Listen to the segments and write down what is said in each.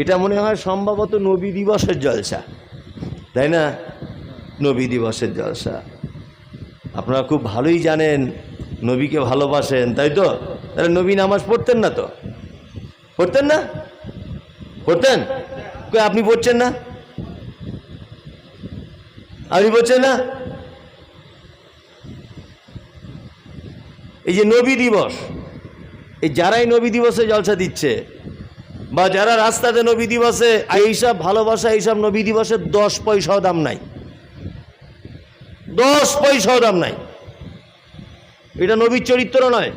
এটা মনে হয় সম্ভবত নবী দিবসের জলসা, তাই না? নবী দিবসের জলসা। আপনারা খুব ভালোই জানেন, নবীকে ভালোবাসেন, তাই তো? তাহলে নবী নামাজ পড়তেন না তো? পড়তেন না? পড়তেন? আপনি পড়ছেন না? আপনি পড়ছেন না? এই যে নবী দিবস, এই যারাই নবী দিবসে জলসা দিচ্ছে বা যারা রাস্তাতে নবী দিবসে, এইসব ভালোবাসা, এইসব নবী দিবসের দশ পয়সাও দাম নাই। দশ পয়সাও দাম নাই। এটা নবীর চরিত্র নয়।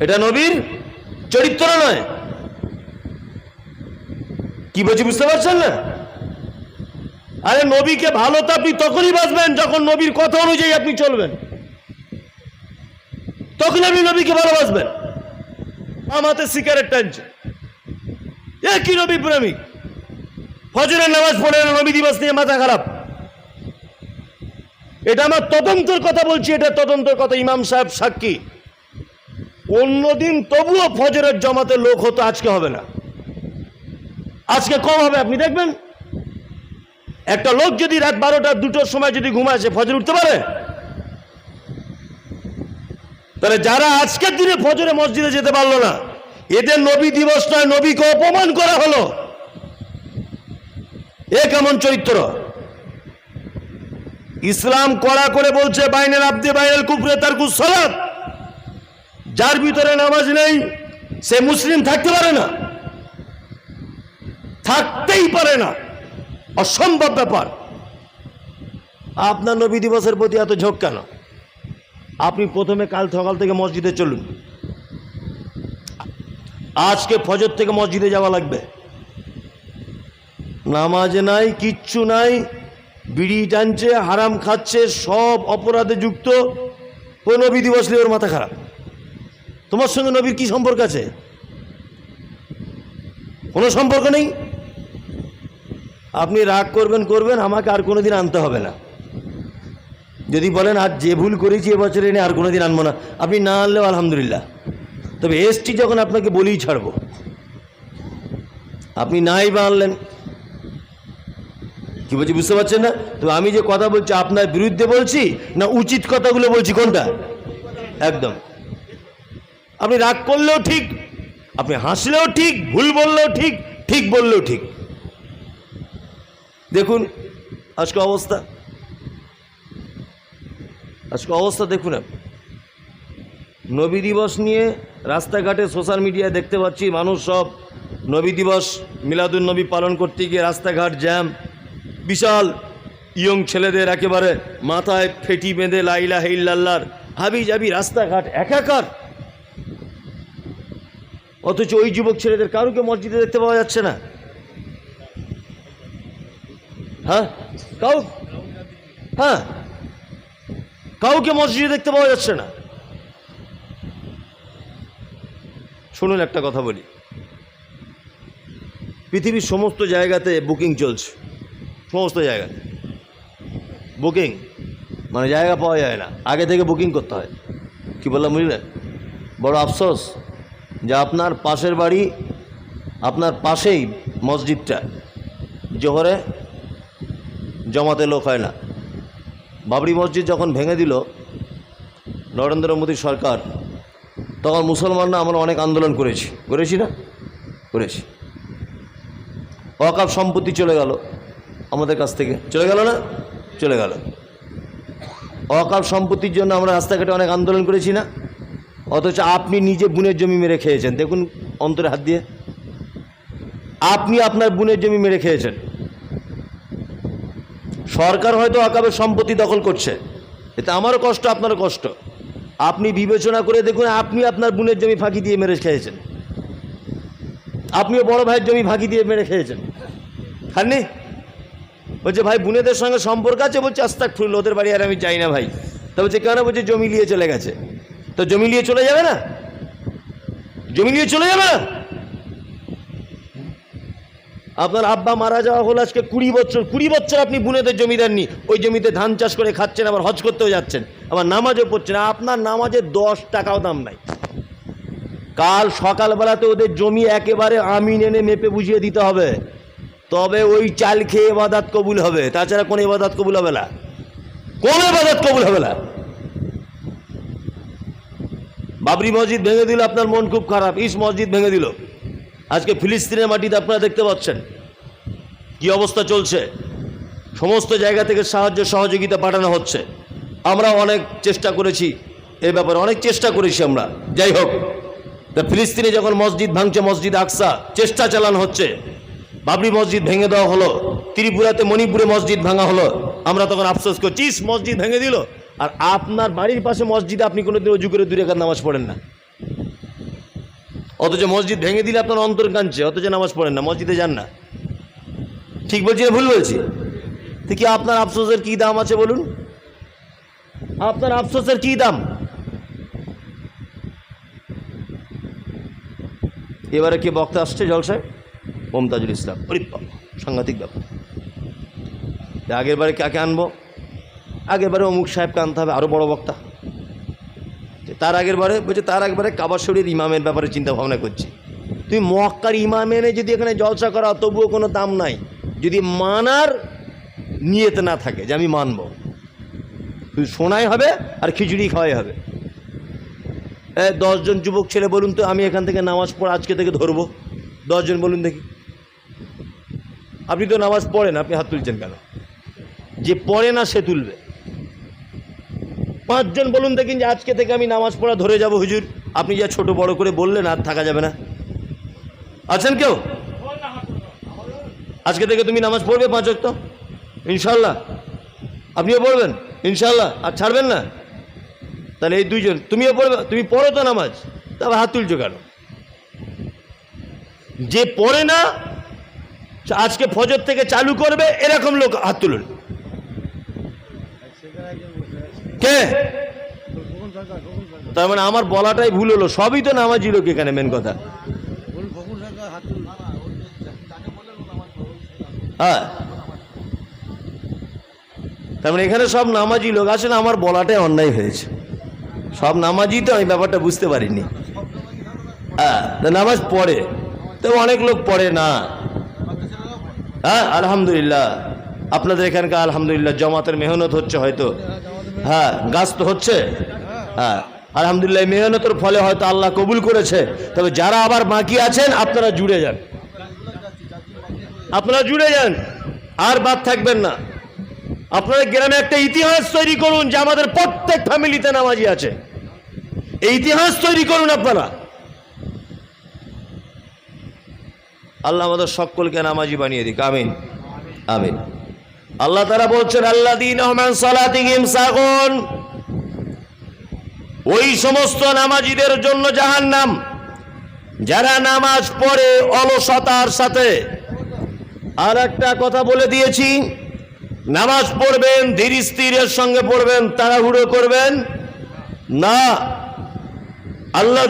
এটা নবীর চরিত্র নয়। কি বলছি, বুঝতে পারছেন না? আরে নবীকে ভালো তো আপনি তখনই বাঁচবেন যখন নবীর কথা অনুযায়ী আপনি চলবেন। তখন আপনি নবীকে ভালোবাসবেন। আমাতে সিগারেট টানছে। এ কি নবী প্রেমিক ফজরের নামাজ পড়ে না নবী দিবস নিয়ে মাথা খারাপ। এটা আমার তদন্তের কথা বলছি, এটা তদন্তের কথা ইমাম সাহেব সাক্ষী। অন্যদিন তবুও ফজরের জমাতে লোক হতো, আজকে হবে না। আজকে কম হবে, আপনি দেখবেন। একটা লোক যদি রাত বারোটা, দুটোর সময় যদি ঘুমায়, সে ফজর উঠতে পারে? তাহলে যারা আজকের দিনে ফজরে মসজিদে যেতে পারল না এদের নবী দিবস নয়, নবীকে অপমান করা হলো। এ কেমন চরিত্র? ইসলাম কড়া করে বলছে বাইনের আব্দে বাইনের কুফরে তার কুসলাত যার ভিতরে নামাজ নেই, সে মুসলিম থাকতে পারে না। থাকতেই পারে না। অসম্ভব ব্যাপার। আপনার নবী দিবসের প্রতি এত ঝোঁক কেন? আপনি প্রথমে কাল সকাল থেকে মসজিদে চলুন। আজকে ফজর থেকে মসজিদে যাওয়া লাগবে। নামাজ নাই, কিচ্ছু নাই, বিড়ি টানছে, হারাম খাচ্ছে, সব অপরাধে যুক্ত। ও নবী দিবস ওর মাথা খারাপ। তোমার সঙ্গে নবীর কি সম্পর্ক আছে? কোনো সম্পর্ক নেই? আপনি রাগ করবেন করবেন, আমাকে আর কোনোদিন আনতে হবে না। যদি বলেন আর যে ভুল করেছি, এবছর এনে আর কোনোদিন আনব না। আপনি না আনলেও আলহামদুলিল্লাহ। তবে এসটি যখন আপনাকে বলেই ছাড়বো, আপনি নাই বা আনলেন, কি বলছি বুঝতে পারছেন না? তবে আমি যে কথা বলছি আপনার বিরুদ্ধে বলছি, না উচিত কথাগুলো বলছি, কোনটা? একদম। আপনি রাগ করলেও ঠিক, আপনি হাসলেও ঠিক, ভুল বললেও ঠিক ঠিক বললেও ঠিক। দেখুন, আজকে অবস্থা আজকে অবস্থা দেখুন আপনি। নবী দিবস নিয়ে রাস্তাঘাটে সোশ্যাল মিডিয়ায় দেখতে পাচ্ছি, মানুষ সব নবী দিবস মিলাদুল নবী পালন করতে গিয়ে রাস্তাঘাট জ্যাম। বিশাল ইয়ং ছেলেদের একেবারে মাথায় ফেটি বেঁধে লাইলা হেইল্লাল্লার হাবি যাবি রাস্তাঘাট একাকার। অথচ ওই যুবক ছেলেদের কারুকে মসজিদে দেখতে পাওয়া যাচ্ছে না। হ্যাঁ? কাউ হ্যাঁ? কাউকে মসজিদে দেখতে পাওয়া যাচ্ছে না। শুনুন একটা কথা বলি। পৃথিবীর সমস্ত জায়গাতে বুকিং চলছে। সমস্ত জায়গাতে। বুকিং মানে জায়গা পাওয়া যায় না। আগে থেকে বুকিং করতে হয়। কি বললাম বুঝলেন বড় আফসোস যে আপনার পাশের বাড়ি, আপনার পাশেই মসজিদটা। জোহরে জমাতে লোক হয় না। বাবরি মসজিদ যখন ভেঙে দিল, নরেন্দ্র মোদী সরকার তখন মুসলমানরা আমরা অনেক আন্দোলন করেছি। করেছি না? করেছি। অকাপ সম্পত্তি চলে গেল আমাদের কাছ থেকে। চলে গেল না? চলে গেল। অকাপ সম্পত্তির জন্য আমরা রাস্তাঘাটে অনেক আন্দোলন করেছি না? অথচ আপনি নিজে বুনের জমি মেরে খেয়েছেন। দেখুন অন্তরে হাত দিয়ে। আপনি আপনার বুনের জমি মেরে খেয়েছেন। সরকার হয়তো আকাবের সম্পত্তি দখল করছে। এতে আমারও কষ্ট, আপনারও কষ্ট। আপনি বিবেচনা করে দেখুন, আপনি আপনার বোনের জমি ফাঁকি দিয়ে মেরে খেয়েছেন। আপনিও বড় ভাইয়ের জমি ফাঁকি দিয়ে মেরে খেয়েছেন। খাননি? বলছে, ভাই, বোনেদের সঙ্গে সম্পর্ক আছে? বলছে আস্তাক ফুল ওদের বাড়ি আর আমি যাই না ভাই। তা বলছে, কেন? বলছে, জমি নিয়ে চলে গেছে। তো জমি নিয়ে চলে যাবে না? জমি নিয়ে চলে যাবে না? আপনার আব্বা মারা যাওয়া হলো আজকে কুড়ি বছর কুড়ি বছর আপনি বুনেদের জমিদার দেননি। ওই জমিতে ধান চাষ করে খাচ্ছেন, আবার হজ করতেও যাচ্ছেন, আবার নামাজও পড়ছেন আপনার নামাজের দশ টাকাও দাম নাই। কাল সকালবেলাতে ওদের জমি একেবারে আমিন এনে মেপে বুঝিয়ে দিতে হবে। তবে ওই চাল খেয়ে এবাদাত কবুল হবে। তাছাড়া কোনো এবাদাত কবুল হবে না। কোন এবাদাত কবুল হবে না। বাবরি মসজিদ ভেঙে দিল, আপনার মন খুব খারাপ। ইস মসজিদ ভেঙে দিল। আজকে ফিলিস্তিনের মাটিতে আপনারা দেখতে পাচ্ছেন কি অবস্থা চলছে। সমস্ত জায়গা থেকে সাহায্য সহযোগিতা পাঠানো হচ্ছে। আমরা অনেক চেষ্টা করেছি এই ব্যাপারে, অনেক চেষ্টা করেছি আমরা। যাই হোক, তা ফিলিস্তিনে যখন মসজিদ ভাঙছে, মসজিদ আকসা, চেষ্টা চালানো হচ্ছে। বাবরি মসজিদ ভেঙে দেওয়া হলো, ত্রিপুরাতে মণিপুরে মসজিদ ভাঙা হলো। আমরা তখন আফসোস করছি মসজিদ ভেঙে দিল। আর আপনার বাড়ির পাশে মসজিদে আপনি কোনোদিন অজু করে দূরে নামাজ পড়েন না। অথচ মসজিদ ভেঙে দিলে আপনার অন্তর কাঁদছে, অথচ নামাজ পড়েন না, মসজিদে যান না। ঠিক বলছি না, ভুল বলছি? তো কি আপনার আফসোসের কি দাম আছে বলুন? আপনার আফসোসের কি দাম? এবারে কে বক্তা আসছে জলসায় মমতাজুল ইসলাম ওরে সাংঘাতিক ব্যাপার। আগের বারে কাকে আনব? আগের বারে অমুক সাহেবকে আনতে হবে আরও বড় বক্তা। তার আগের বারে বলছে, তার একবারে কাবার শরীর ইমামের ব্যাপারে চিন্তা ভাবনা করছি। তুমি মক্কার ইমাম এনে যদি এখানে জলসা করা তবুও কোনো দাম নাই। যদি মানার নিয়েতে না থাকে, যে আমি মানব। শুধু শোনাই হবে আর খিচুড়ি খাওয়াই হবে। দশজন যুবক ছেলে, বলুন তো, আমি এখান থেকে নামাজ পড়ে আজকে থেকে ধরবো? দশজন বলুন দেখি। আপনি তো নামাজ পড়েন, আপনি হাত তুলছেন কেন? যে পড়ে না সে তুলবে। পাঁচজন বলুন দেখেন যে আজকে থেকে আমি নামাজ পড়া ধরে যাব, হুজুর। আপনি যা ছোট বড় করে বললেন, আর থাকা যাবে না। আছেন কেউ? আজকে থেকে তুমি নামাজ পড়বে পাঁচ তো ইনশাল্লাহ আপনিও পড়বেন? ইনশাল্লাহ আর ছাড়বেন না? তাহলে এই দুইজন, তুমিও পড়বে, তুমি পড়ো তো নামাজ। তারপর হাত তুলছো কেন? যে পড়ে না, আজকে ফজর থেকে চালু করবে, এরকম লোক হাত তুলুন। কে? তার মানে আমার বলাটাই ভুল হলো। সবই তো নামাজি লোক এখানে মেন কথা? হ্যাঁ। তার মানে এখানে সব নামাজি লোক আসলে আমার বলাটাই অন্যায় হয়েছে। সব নামাজি তো আমি ব্যাপারটা বুঝতে পারিনি। হ্যাঁ নামাজ পড়ে। তো অনেক লোক পড়ে না। হ্যাঁ আলহামদুলিল্লাহ। আপনাদের এখানকার আলহামদুলিল্লাহ, জমাতের মেহনত হচ্ছে হয়তো। হ্যাঁ গাছ তো হচ্ছে। হ্যাঁ আলহামদুলিল্লাহ মেহনতের ফলে হয়তো আল্লাহ কবুল করেছে। তবে যারা আবার বাকি আছেন, আপনারা জুড়ে যান। আপনারা জুড়ে যান, আর বাদ থাকবেন না। আপনারা গ্রামে একটা ইতিহাস তৈরি করুন, যে আমাদের প্রত্যেক ফ্যামিলিতে নামাজি আছে। এই ইতিহাস তৈরি করুন আপনারা। আল্লাহ আমাদের সকলকে নামাজি বানিয়ে দিক। আমিন। আমিন। আল্লাহ তারা বলছেন আল্লাহ দিন সালাতিহিম সাগুন। ওই সমস্ত নামাজিদের জন্য জাহান্নাম। যারা নামাজ পড়ে অলসতার সাথে। আর একটা কথা বলে দিয়েছি, নামাজ পড়বেন, ধীর স্থিরের সঙ্গে পড়বেন, তাড়াহুড়ো করবেন না। আল্লাহ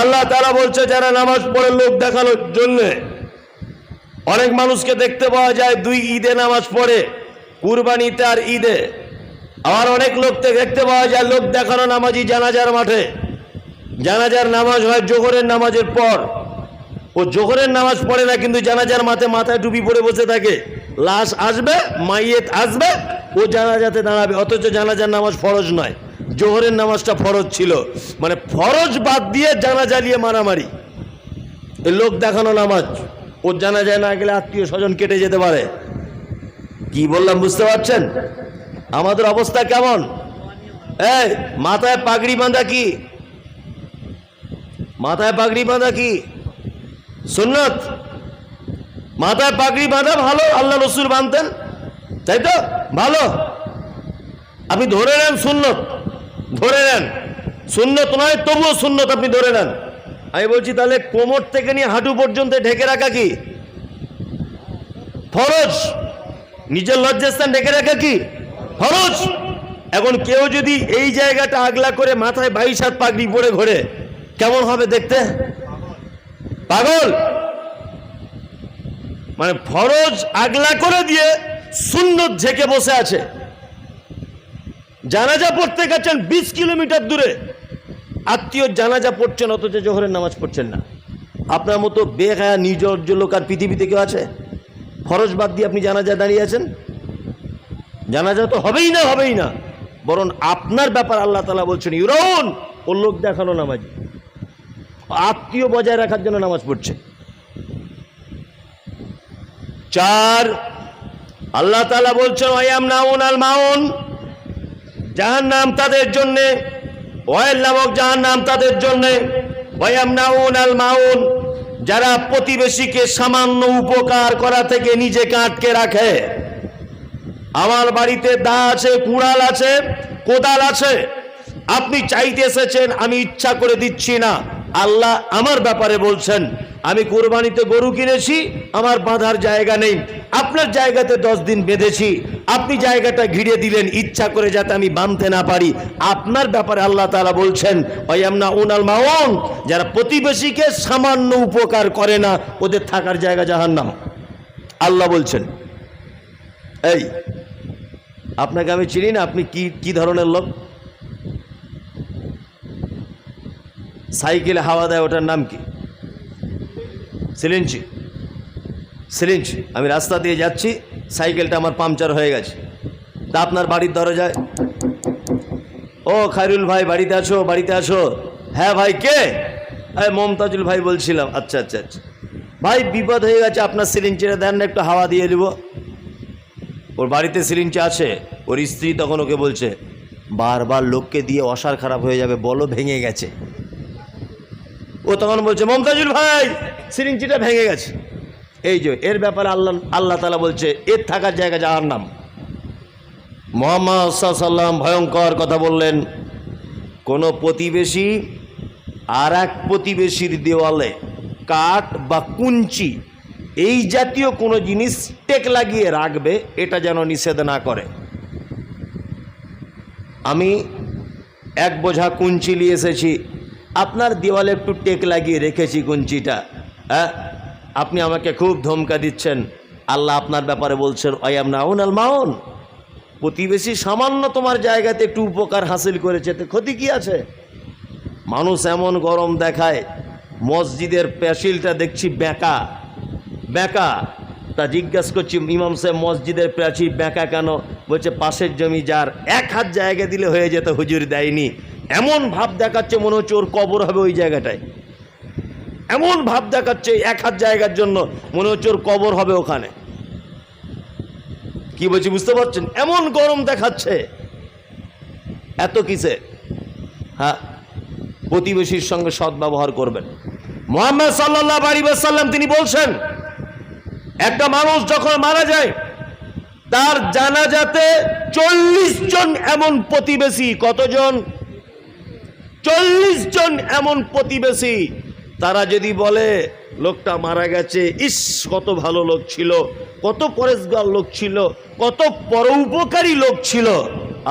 আল্লাহ তারা বলছে, যারা নামাজ পড়ে লোক দেখানোর জন্যে অনেক মানুষকে দেখতে পাওয়া যায় দুই ঈদে নামাজ পড়ে, কুরবানিতে আর ঈদে। আবার অনেক লোককে দেখতে পাওয়া যায় লোক দেখানো নামাজি জানাজার মাঠে। জানাজার নামাজ হয় জোহরের নামাজের পর। ও জোহরের নামাজ পড়ে না, কিন্তু জানাজার মাঠে মাথায় টুপি পরে বসে থাকে। লাশ আসবে, মাইয়েত আসবে, ও জানাজাতে দাঁড়াবে। অথচ জানাজার নামাজ ফরজ নয়, জোহরের নামাজটা ফরজ ছিল। মানে ফরজ বাদ দিয়ে জানাজা নিয়ে মারামারি। লোক দেখানো নামাজ। ওর জানা যায় না গেলে আত্মীয় স্বজন কেটে যেতে পারে। কি বললাম বুঝতে পারছেন? আমাদের অবস্থা কেমন? এই, মাথায় পাগড়ি বাঁধা কি? মাথায় পাগড়ি বাঁধা কি? সুন্নত? মাথায় পাগড়ি বাঁধা ভালো, আল্লাহ রসুল বাঁধতেন তাই তো? ভালো। আপনি ধরে নেন সুন্নত। ধরে নেন। সুন্নত নয়, তবুও সুন্নত আপনি ধরে নেন। আমি বলছি, তাহলে কোমর থেকে নিয়ে হাঁটু পর্যন্ত ঢেকে রাখা কি? ফরজ। নিজের লজ্জাস্থান ঢেকে রাখা কি? ফরজ। এখন কেউ যদি এই জায়গাটা আগলা করে মাথায় বাইশ হাত পাগড়ি পরে ঘোরে, কেমন হবে দেখতে? পাগল। মানে ফরজ আগলা করে দিয়ে সুন্নত ঝেঁকে বসে আছে। জানাজা পড়তে গেছেন বিশ কিলোমিটার দূরে। আত্মীয় জানাজা পড়ছেন, অথচ জোহরের নামাজ পড়ছেন না। আপনার মতো বেহায়া নিজর্য লোক আর পৃথিবীতে কেউ আছে? ফরজ বাদ দিয়ে আপনি জানাজা দাঁড়িয়ে আছেন? জানাজা তো হবেই না হবেই না। বরং আপনার ব্যাপার আল্লাহ তালা বলছেন ইউরন ও লোক দেখানো নামাজ। আত্মীয় বজায় রাখার জন্য নামাজ পড়ছে। চার, আল্লাহ তালা বলছেন ওয়াম নাউন আল মাউন। জাহান নাম তাদের জন্যে ওয়াল নামক যাহার নাম তাদের জন্যে। ওয়াম নাউন আল মাউন, যারা প্রতিবেশীকে সামান্য উপকার করা থেকে নিজেকে আটকে রাখে। আমার বাড়িতে দা আছে, কুড়াল আছে, কোদাল আছে। আপনি চাইতে এসেছেন, আমি ইচ্ছা করে দিচ্ছি না। আল্লাহ আমার ব্যাপারে বলছেন, আমি কোরবানিতে গরু কিনেছি, আমার বাঁধার জায়গা নেই, আপনার জায়গাতে দশ দিন বেঁধেছি, আপনি জায়গাটা ঘিরে দিলেন, ইচ্ছা করে যাতে আমি বাঁধতে না পারি। আপনার ব্যাপারে আল্লাহ তাআলা বলছেন ওয়ামনা উনাল মাউন যারা প্রতিবেশীকে সামান্য উপকার করে না, ওদের থাকার জায়গা জাহান্নাম। আল্লাহ বলছেন, এই, আপনাকে আমি চিনি না, আপনি কি কি ধরনের লোক? সাইকেলে হাওয়া দেয়, ওটার নাম কি? সিলিঞ্চি। সিলিঞ্চ। আমি রাস্তা দিয়ে যাচ্ছি, সাইকেলটা আমার পাংচার হয়ে গেছে। তা আপনার বাড়ির দরজায় ও খাইরুল ভাই, বাড়িতে আছো? বাড়িতে আছো? হ্যাঁ ভাই, কে? হ্যাঁ মমতাজুল ভাই বলছিলাম। আচ্ছা আচ্ছা আচ্ছা। ভাই, বিপদ হয়ে গেছে, আপনার সিলিঞ্চিটা দেন না, একটু হাওয়া দিয়ে দেবো। ওর বাড়িতে সিরিঞ্চ আছে। ওর স্ত্রী তখন ওকে বলছে, বারবার লোককে দিয়ে অসার খারাপ হয়ে যাবে, বলো ভেঙে গেছে। ও তখন বলছে, মমতাজুল ভাই! সিরিঞ্জিটা ভেঙে গেছে। এই যে, এর ব্যাপারে আল্লাহ আল্লাহ তালা বলছে, এর থাকার জায়গা যাওয়ার নাম মোহাম্মদ সাল্লাম ভয়ঙ্কর কথা বললেন। কোনো প্রতিবেশী আর এক প্রতিবেশীর দেওয়ালে কাঠ বা কুঞ্চি, এই জাতীয় কোনো জিনিস টেক লাগিয়ে রাখবে, এটা যেন নিষেধ না করে। আমি এক বোঝা কুঞ্চি নিয়ে এসেছি। আপনার দেওয়ালে একটু টেক লাগিয়ে রেখেছি কুঞ্চিটা হ্যাঁ? আপনি আমাকে খুব ধমকা দিচ্ছেন। আল্লাহ আপনার ব্যাপারে বলছেন অয়াম নাউন আল মাউন। প্রতিবেশী সামান্য তোমার জায়গাতে একটু উপকার হাসিল করেছে তো ক্ষতি কি আছে? মানুষ এমন গরম দেখায়, মসজিদের প্যাসিলটা দেখছি বেঁকা। বেঁকা? তা জিজ্ঞাসা করছি, ইমাম সাহেব, মসজিদের প্রাচীর বেঁকা কেন? বলছে, পাশের জমি যার এক হাত জায়গা দিলে হয়ে যেত, হুজুর দেয়নি। এমন ভাব দেখাচ্ছে মনে হচ্ছে ওর কবর হবে ওই জায়গাটায়। এমন ভাব দেখাচ্ছে এক হাত জায়গার জন্য মনে হচ্ছে ওর কবর হবে ওখানে। কি বলছি, বুঝতে পারছেন? এমন গরম দেখাচ্ছে। এত কিসে হ্যাঁ প্রতিবেশীর সঙ্গে সদ্ব্যবহার করবেন। মোহাম্মদ সাল্লাহ আলী সাল্লাম তিনি বলছেন, একটা মানুষ যখন মারা যায়, তার জানাজাতে চল্লিশ জন এমন প্রতিবেশী, কতজন? চল্লিশ জন এমন প্রতিবেশী। তারা যদি বলে, লোকটা মারা গেছে, ইস, কত ভালো লোক ছিল, কত পরেশগার লোক ছিল, কত পরোপকারী লোক ছিল।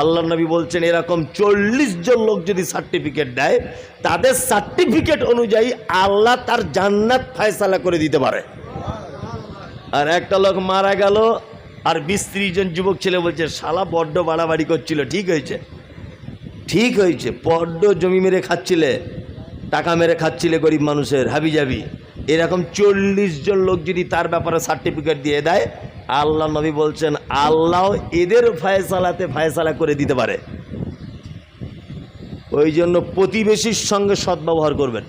আল্লাহ নবী বলছেন, এরকম চল্লিশ জন লোক যদি সার্টিফিকেট দেয়, তাদের সার্টিফিকেট অনুযায়ী আল্লাহ তার জান্নাত ফায়সালা করে দিতে পারে। আর একটা লোক মারা গেল, আর বিশ জন যুবক ছেলে বলছে, শালা বড্ড বাড়াবাড়ি করছিল, ঠিক হয়েছে। ঠিক হয়েছে, বড্ড জমি মেরে খাচ্ছিলে, টাকা মেরে খাচ্ছিলে গরিব মানুষের হাবি যাবি এরকম চল্লিশ জন লোক যদি তার ব্যাপারে সার্টিফিকেট দিয়ে দেয়, আল্লাহ নবী বলছেন, আল্লাহ এদের ফায়সালাতে ফায়সালা করে দিতে পারে। ওই জন্য প্রতিবেশীর সঙ্গে সদ্ব্যবহার করবেন।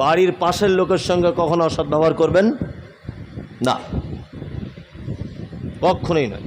বাড়ির পাশের লোকের সঙ্গে কখনো অসদ্ব্যবহার করবেন না। কখনোই নয়।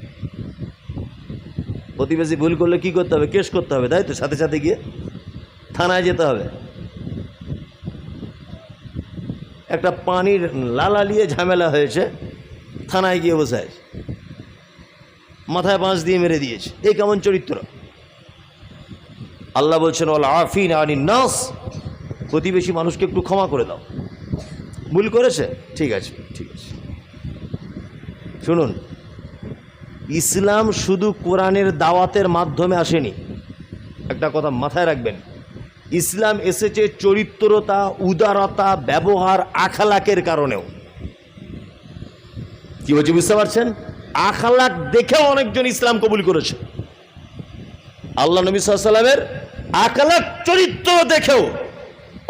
প্রতিবেশী ভুল করলে কি করতে হবে? কেস করতে হবে, তাই তো? সাথে সাথে গিয়ে থানায় যেতে হবে। একটা পানির লালা নিয়ে ঝামেলা হয়েছে, থানায় গিয়ে বসে আছে। মাথায় বাঁশ দিয়ে মেরে দিয়েছে। এই কেমন চরিত্র? আল্লাহ বলছেন ওল আফিন আনি নাস। প্রতিবেশী মানুষকে একটু ক্ষমা করে দাও। ভুল করেছে? ঠিক আছে ঠিক আছে। শুনুন ইসলাম শুধু কোরআনের দাওয়াতের মাধ্যমে আসেনি। একটা কথা মাথায় রাখবেন, ইসলাম এসেছে চরিত্রতা, উদারতা, ব্যবহার, আখালাকের কারণেও। কি বলছি, বুঝতে পারছেন? আখালাক দেখেও অনেকজন ইসলাম কবুল করেছে। আল্লাহ নবী সাল্লামের আখালাক চরিত্র দেখেও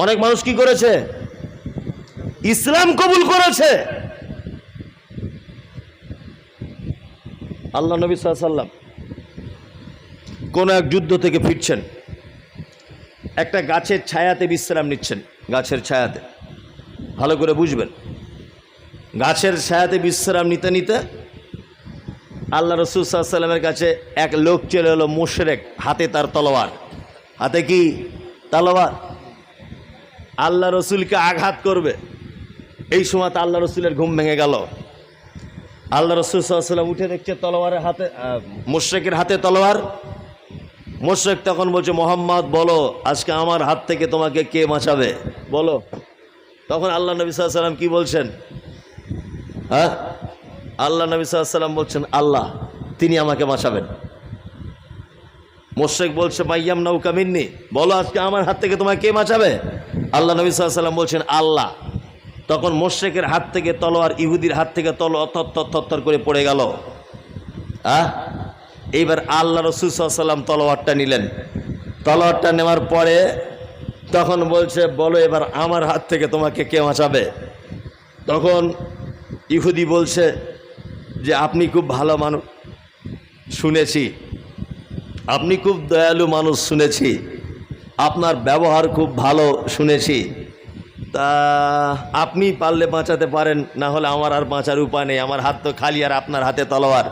অনেক মানুষ কি করেছে? ইসলাম কবুল করেছে। আল্লাহ নবী সাল্লাম কোন এক যুদ্ধ থেকে ফিরছেন। একটা গাছের ছায়াতে বিশ্রাম নিচ্ছেন, গাছের ছায়াতে। ভালো করে বুঝবেন। গাছের ছায়াতে বিশ্রাম নিতে নিতে আল্লাহ রসুল সাল্লামের কাছে এক লোক চলে এলো মুশরেক, হাতে তার তলোয়ার। হাতে কি? তলোয়ার। আল্লাহ রসুলকে আঘাত করবে। এই সময় তো আল্লাহ রসুলের ঘুম ভেঙে গেল। আল্লাহ রসুল সাল্লাম উঠে দেখছে তলোয়ারের হাতে মুশ্রেকের হাতে তলোয়ার। মোশেক তখন বলছে, মোহাম্মদ, বলো, আজকে আমার হাত থেকে তোমাকে কে বাঁচাবে? বলো। তখন আল্লাহ নবী সাল্লাম কি বলছেন? হ্যাঁ? আল্লাহ নবী সাল্লাম বলছেন, আল্লাহ, তিনি আমাকে বাঁচাবেন। মোশেক বলছে মাইয়াম নৌকা মিন্নি, বলো, আজকে আমার হাত থেকে তোমাকে কে বাঁচাবে? আল্লাহ নবী সাল্লাম বলছেন, আল্লাহ। তখন মোশেকের হাত থেকে তলোয়ার, ইহুদির হাত থেকে তলোয়ার থর থর করে পড়ে গেল। আহ এইবার আল্লাহ রসুল সাল্লাম তলোয়ারটা নিলেন। তলোয়ারটা নেওয়ার পরে তখন বলছে, বলো এবার আমার হাত থেকে তোমাকে কে বাঁচাবে? তখন ইহুদি বলছে, যে আপনি খুব ভালো মানুষ শুনেছি। আপনি খুব দয়ালু মানুষ শুনেছি। আপনার ব্যবহার খুব ভালো শুনেছি। তা আপনি পারলে বাঁচাতে পারেন, না হলে আমার আর বাঁচার উপায় নেই। আমার হাত তো খালি আর আপনার হাতে তলোয়ার।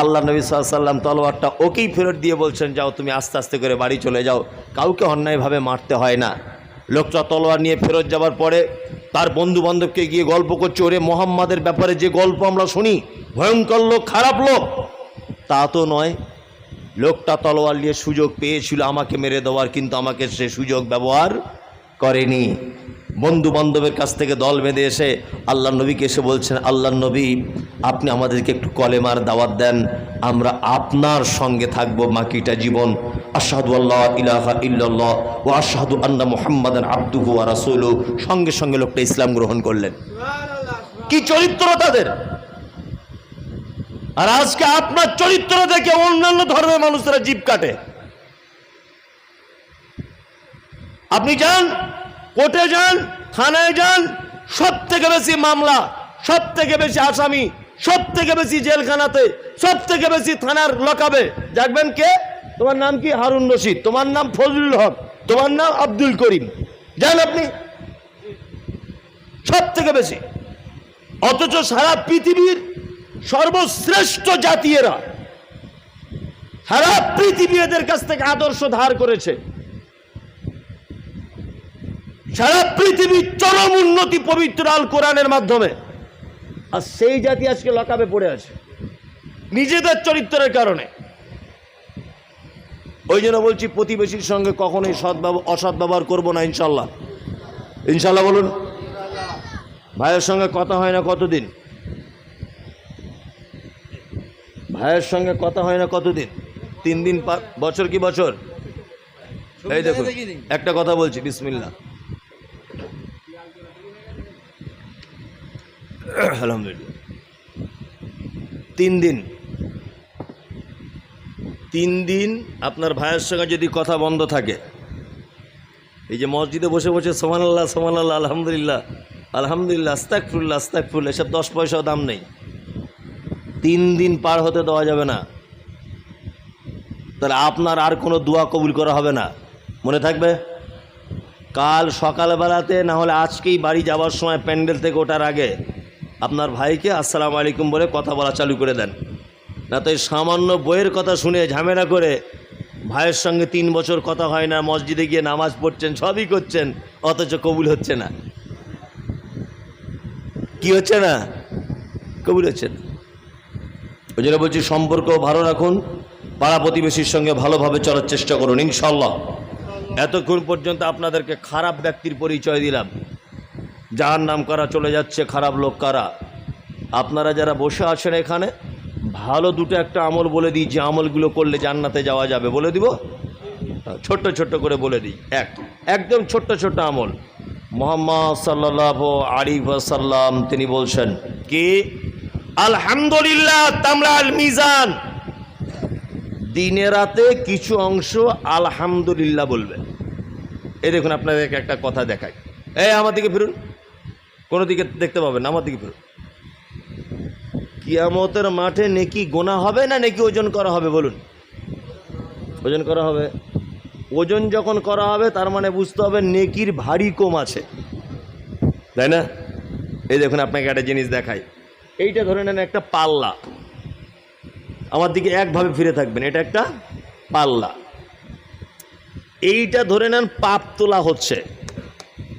আল্লাহ নবী সাল্লাম তলোয়ারটা ওকেই ফেরত দিয়ে বলছেন, যাও তুমি আস্তে আস্তে করে বাড়ি চলে যাও। কাউকে অন্যায়ভাবে মারতে হয় না। লোকটা তলোয়ার নিয়ে ফেরত যাওয়ার পরে তার বন্ধু বান্ধবকে গিয়ে গল্প করছে, ওরে মোহাম্মদের ব্যাপারে যে গল্প আমরা শুনি, ভয়ঙ্কর লোক, খারাপ লোক। তা তো নয়, লোকটা তলোয়ার নিয়ে সুযোগ পেয়েছিল, আমাকে মেরে দেওয়ার, কিন্তু আমাকে সে সুযোগ ব্যবহার করেনি। বন্ধু বান্ধবের কাছ থেকে দল বেঁধে এসে আল্লাহ নবীকে এসে বলছেন আল্লাহ নবী, আপনি আমাদেরকে একটু কলেমার দাওয়াত দেন, আমরা আপনার সঙ্গে থাকব বাকিটা জীবন। আশাহাদু আল্লাহ ইলাহা ইল্লাল্লাহ ও আশাহাদু আন্না মোহাম্মদান আব্দুহু আর রাসূলু সঙ্গে সঙ্গে লোকটা ইসলাম গ্রহণ করলেন। কি চরিত্র তাদের? আর আজকে আপনার চরিত্র দেখে অন্যান্য ধর্মের মানুষেরা জীব কাটে। আপনি যান কোর্টে যান, থানায় যান সব থেকে বেশি মামলা সব থেকে বেশি আসামি সব থেকে বেশি জেলখানাতে সব থেকে বেশি থানার লকাবে দেখবেন কে? তোমার নাম কি? হারুন রশিদ। তোমার নাম ফজলুল হক। তোমার নাম আব্দুল করিম। যান আপনি। সব থেকে বেশি। অথচ সারা পৃথিবীর সর্বশ্রেষ্ঠ জাতি এরা সারা পৃথিবী এদের কাছ থেকে আদর্শ ধার করেছে। সারা পৃথিবীর চরম উন্নতি পবিত্র আল কোরআনের মাধ্যমে। আর সেই জাতি আজকে লকাবে পড়ে আছে, নিজেদের চরিত্রের কারণে। ওই জন্য বলছি, প্রতিবেশীর সঙ্গে কখনোই সদ্ব্যব অসৎ ব্যবহার করব না, ইনশাল্লাহ। ইনশাল্লাহ বলুন। ভাইয়ের সঙ্গে কথা হয় না কতদিন? ভাইয়ের সঙ্গে কথা হয় না কতদিন? তিন দিন বছর কি বছর? এই দেখুন, একটা কথা বলছি বিসমিল্লা আলহামদুলিল্লাহ। তিন দিন। তিন দিন আপনার ভাইয়ের সঙ্গে যদি কথা বন্ধ থাকে, এই যে মসজিদে বসে বসে সোমান আল্লাহ সোমান আল্লাহ আলহামদুলিল্লাহ আলহামদুলিল্লাহ আস্তাকফুল্লাহ আস্তাকফুল্লাহ এসব দশ পয়সাও দাম নেই। তিন দিন পার হতে দেওয়া যাবে না। তাহলে আপনার আর কোনো দোয়া কবুল করা হবে না। মনে থাকবে? কাল সকালবেলাতে না হলে আজকেই বাড়ি যাওয়ার সময় প্যান্ডেল থেকে ওঠার আগে আপনার ভাইকে আসসালামু আলাইকুম বলে কথা বলা চালু করে দেন। না তো সামান্য বইয়ের কথা শুনে ঝামেলা করে ভাইয়ের সঙ্গে তিন বছর কথা হয় না, মসজিদে গিয়ে নামাজ পড়ছেন, সবই করছেন, অথচ কবুল হচ্ছে না। কি হচ্ছে না? কবুল হচ্ছে না। ওই জন্য বলছি সম্পর্ক ভালো রাখুন, পাড়া প্রতিবেশীর সঙ্গে ভালোভাবে চলার চেষ্টা করুন ইনশাল্লাহ এতক্ষণ পর্যন্ত আপনাদেরকে খারাপ ব্যক্তির পরিচয় দিলাম। যার নাম করা চলে যাচ্ছে, খারাপ লোক কারা? আপনারা যারা বসে আছেন এখানে, ভালো দুটো একটা আমল বলে দিই, যে আমলগুলো করলে জান্নাতে যাওয়া যাবে। বলে দিব? ছোট্ট ছোট্ট করে বলে দিই। এক, একদম ছোট্ট ছোট্ট আমল। মোহাম্মদ সাল্লাহ আরিফ সাল্লাম তিনি বলছেন কি? আলহামদুলিল্লাহ তামরা আল মিজান। দিনে রাতে কিছু অংশ আলহামদুলিল্লাহ বলবে। এই দেখুন, আপনাদেরকে একটা কথা দেখায় এই আমার দিকে ফিরুন। কোনো দিকে দেখতে পাবেন আমার দিকে ফিরুন কিয়ামতের মাঠে নেকি গোনা হবে না নেকি ওজন করা হবে, বলুন। ওজন করা হবে। ওজন যখন করা হবে, তার মানে বুঝতে হবে নেকির ভারী কম আছে। তাই না? এই দেখুন, আপনাকে একটা জিনিস দেখাই। এইটা ধরে নেন একটা পাল্লা। আমার দিকে একভাবে ফিরে থাকবেন, এটা একটা পাল্লা। এইটা ধরে নেন পাপ তোলা হচ্ছে।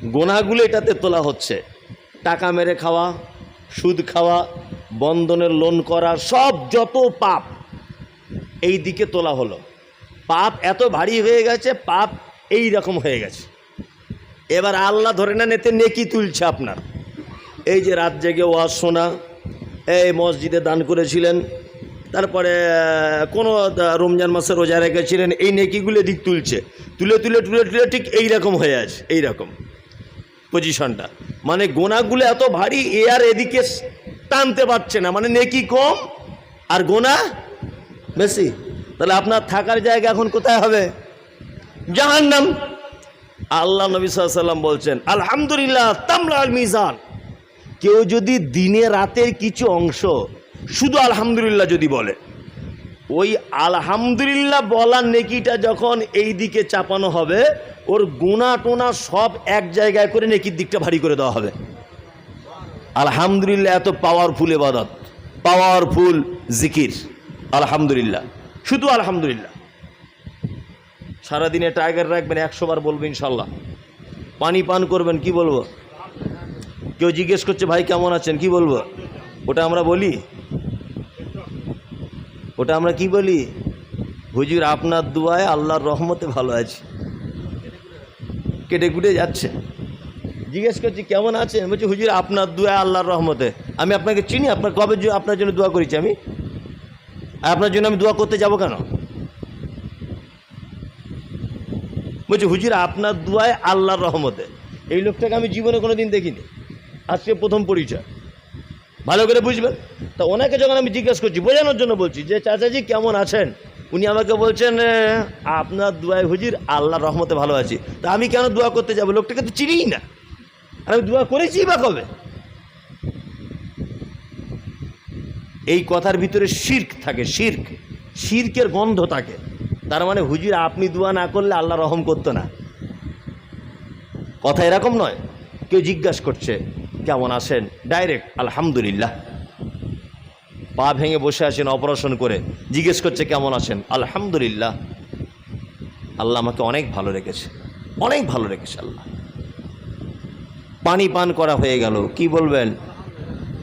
গোনাগুলো এটাতে তোলা হচ্ছে। টাকা মেরে খাওয়া, সুদ খাওয়া, বন্ধনের লোন করা, সব যত পাপ এই দিকে তোলা হলো। পাপ এত ভারী হয়ে গেছে, পাপ এই রকম হয়ে গেছে। এবার আল্লাহ ধরে না নেতে নেকি তুলছে আপনার। এই যে রাত জেগে ওয়াজ শোনা, এই মসজিদে দান করেছিলেন, তারপরে কোনো রমজান মাসে রোজা রেখেছিলেন, এই নেকিগুলো দিক তুলছে। তুলে তুলে তুলে তুলে, ঠিক এই রকম হয়ে আছে এই রকম পজিশনটা মানে গোনাগুলো এত ভারী, এ আর এদিকে টানতে পারছে না। মানে নেকি কম আর গোনা বেশি। তাহলে আপনার থাকার জায়গা এখন কোথায় হবে? জাহান্নাম। আল্লাহ নবী সাল্লাম বলছেন, আলহামদুলিল্লাহ তামলা আল মিজান। কেউ যদি দিনে রাতের কিছু অংশ শুধু আলহামদুলিল্লাহ যদি বলে ওই আলহামদুলিল্লাহ বলার নেকিটা যখন এই দিকে চাপানো হবে, ওর গুণা টোনা সব এক জায়গায় করে নেকির দিকটা ভারী করে দেওয়া হবে। আলহামদুলিল্লাহ, এত পাওয়ারফুল এবাদত পাওয়ারফুল জিকির। আলহামদুলিল্লাহ, শুধু আলহামদুলিল্লাহ। সারাদিনে টাইগার রাখবেন, একশো বার বলবেন ইনশাল্লাহ পানি পান করবেন, কি বলব? কেউ জিজ্ঞেস করছে, ভাই কেমন আছেন? কি বলব? ওটা আমরা বলি? ওটা আমরা কি বলি? হুজুর, আপনার দুয়ায় আল্লাহর রহমতে ভালো আছি। কেটে কুটে যাচ্ছে। জিজ্ঞেস করছি, কেমন আছেন? বলছি, হুজুর, আপনার দুয়ায় আল্লাহর রহমতে। আমি আপনাকে চিনি, আপনার কবে আপনার জন্য দোয়া করেছি আমি? আর আপনার জন্য আমি দোয়া করতে যাব কেন? বলছি, হুজুর, আপনার দুয়ায় আল্লাহর রহমতে। এই লোকটাকে আমি জীবনে কোনো দিন দেখিনি। আজকে প্রথম পরিচয়। ভালো করে বুঝবেন তা ওনাকে যখন আমি জিজ্ঞেস করছি, বোঝানোর জন্য বলছি যে, চাচাজি কেমন আছেন? উনি আমাকে বলছেন আপনার দুয়ায় হুজির, আল্লাহর রহমতে ভালো আছি। তা আমি কেন দোয়া করতে যাব? লোকটাকে তো চিনিই না। আমি দোয়া করেছি বা কবে? এই কথার ভিতরে শির্ক থাকে, শির্ক। শির্কের গন্ধ থাকে। তার মানে হুজুর, আপনি দোয়া না করলে আল্লাহ রহম করতো না। কথা এরকম নয়। কেউ জিজ্ঞাসা করছে কেমন আছেন? ডাইরেক্ট আলহামদুলিল্লাহ। পা ভেঙে বসে আছেন অপারেশন করে। জিজ্ঞেস করছে, কেমন আছেন? আলহামদুলিল্লাহ। আল্লাহ আমাকে অনেক ভালো রেখেছে। অনেক ভালো রেখেছে আল্লাহ। পানি পান করা হয়ে গেল। কি বলবেন?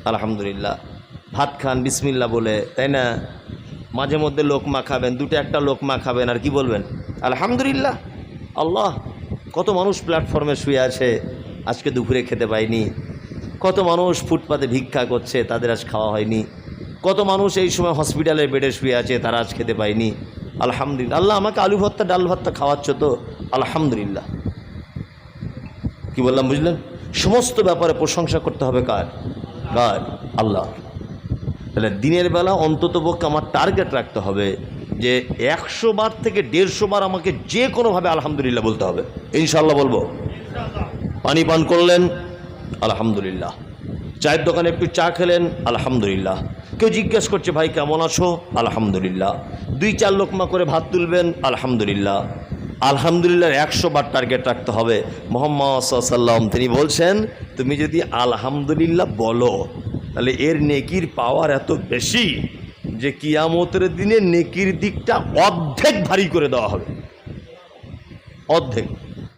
আলহামদুলিল্লাহ। ভাত খান, বিসমিল্লা বলে, তাই না? মাঝে মধ্যে লোকমা খাবেন, দুটো একটা লোকমা খাবেন, আর কি বলবেন? আলহামদুলিল্লাহ। আল্লাহ, কত মানুষ প্ল্যাটফর্মে শুয়ে আছে। আজকে দুপুরে খেতে পায়নি কত মানুষ ফুটপাতে ভিক্ষা করছে, তাদের আজ খাওয়া হয়নি। কত মানুষ এই সময় হসপিটালের বেডে শুয়ে আছে, তারা আজ খেতে পায়নি। আলহামদুলিল্লাহ। আল্লাহ আমাকে আলু ভর্তা, ডাল ভর্তা খাওয়াচ্ছ তো? আলহামদুলিল্লাহ। কি বললাম, বুঝলেন? সমস্ত ব্যাপারে প্রশংসা করতে হবে কার? কার? আল্লাহ। তাহলে দিনের বেলা অন্তত পক্ষে আমার টার্গেট রাখতে হবে যে একশো বার থেকে দেড়শো বার আমাকে যে কোনোভাবে আলহামদুলিল্লাহ বলতে হবে। ইনশাল্লাহ বলব। পানি পান করলেন আলহামদুলিল্লাহ। চায়ের দোকানে একটু চা খেলেন, আলহামদুলিল্লাহ। কেউ জিজ্ঞেস করছে, ভাই, কেমন আছো? আলহামদুলিল্লাহ। দুই চার লোকমা করে ভাত তুলবেন, আলহামদুলিল্লাহ। আলহামদুলিল্লাহ, একশো বার টার্গেট রাখতে হবে। মোহাম্মদ সাল্লাম তিনি বলছেন, তুমি যদি আলহামদুলিল্লাহ বলো, তাহলে এর নেকির পাওয়ার এত বেশি যে কিয়ামতের দিনে নেকির দিকটা অর্ধেক ভারী করে দেওয়া হবে। অর্ধেক।